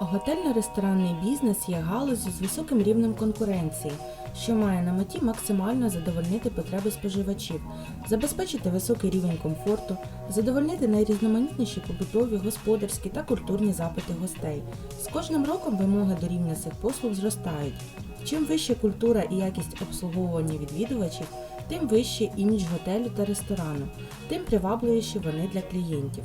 Готельно-ресторанний бізнес є галузю з високим рівнем конкуренції, що має на меті максимально задовольнити потреби споживачів, забезпечити високий рівень комфорту, задовольнити найрізноманітніші побутові, господарські та культурні запити гостей. З кожним роком вимоги до рівня цих послуг зростають. Чим вища культура і якість обслуговування відвідувачів, тим вищий імідж готелю та ресторану, тим привабливіші вони для клієнтів.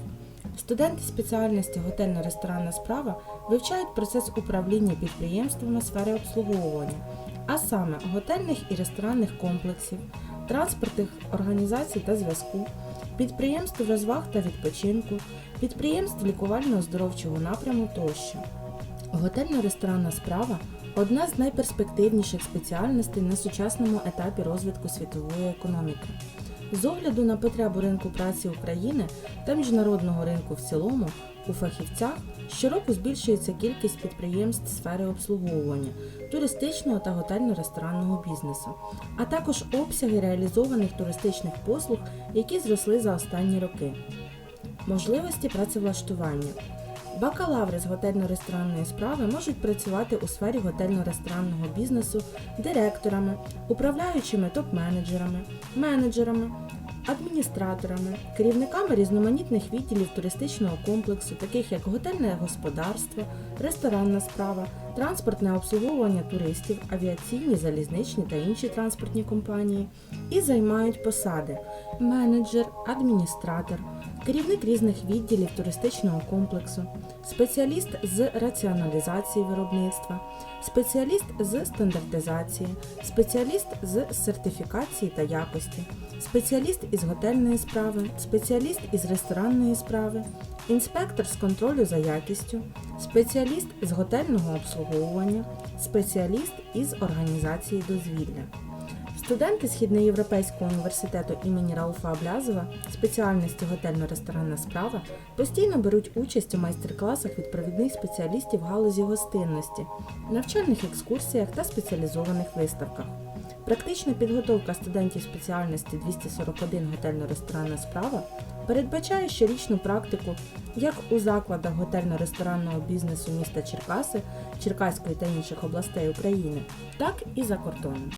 Студенти спеціальності готельно-ресторанна справа вивчають процес управління підприємствами сфери обслуговування, а саме готельних і ресторанних комплексів, транспортних організацій та зв'язку, підприємств розваг та відпочинку, підприємств лікувально-оздоровчого напряму тощо. Готельно-ресторанна справа одна з найперспективніших спеціальностей на сучасному етапі розвитку світової економіки. З огляду на потребу ринку праці України та міжнародного ринку в цілому, у фахівцях щороку збільшується кількість підприємств сфери обслуговування, туристичного та готельно-ресторанного бізнесу, а також обсяги реалізованих туристичних послуг, які зросли за останні роки. Можливості працевлаштування. Бакалаври з готельно-ресторанної справи можуть працювати у сфері готельно-ресторанного бізнесу директорами, управляючими топ-менеджерами, менеджерами, адміністраторами, керівниками різноманітних відділів туристичного комплексу, таких як готельне господарство, ресторанна справа, транспортне обслуговування туристів, авіаційні, залізничні та інші транспортні компанії, і займають посади менеджер, адміністратор, керівник різних відділів туристичного комплексу, спеціаліст з раціоналізації виробництва, спеціаліст з стандартизації, спеціаліст з сертифікації та якості, спеціаліст із готельної справи, спеціаліст із ресторанної справи, інспектор з контролю за якістю, спеціаліст з готельного обслуговування, спеціаліст із організації дозвілля. Студенти Східноєвропейського університету імені Рауфа Аблязова спеціальності готельно-ресторанна справа постійно беруть участь у майстер-класах від провідних спеціалістів галузі гостинності, навчальних екскурсіях та спеціалізованих виставках. Практична підготовка студентів спеціальності 241 готельно-ресторанна справа передбачає щорічну практику як у закладах готельно-ресторанного бізнесу міста Черкаси, Черкаської та інших областей України, так і за кордоном.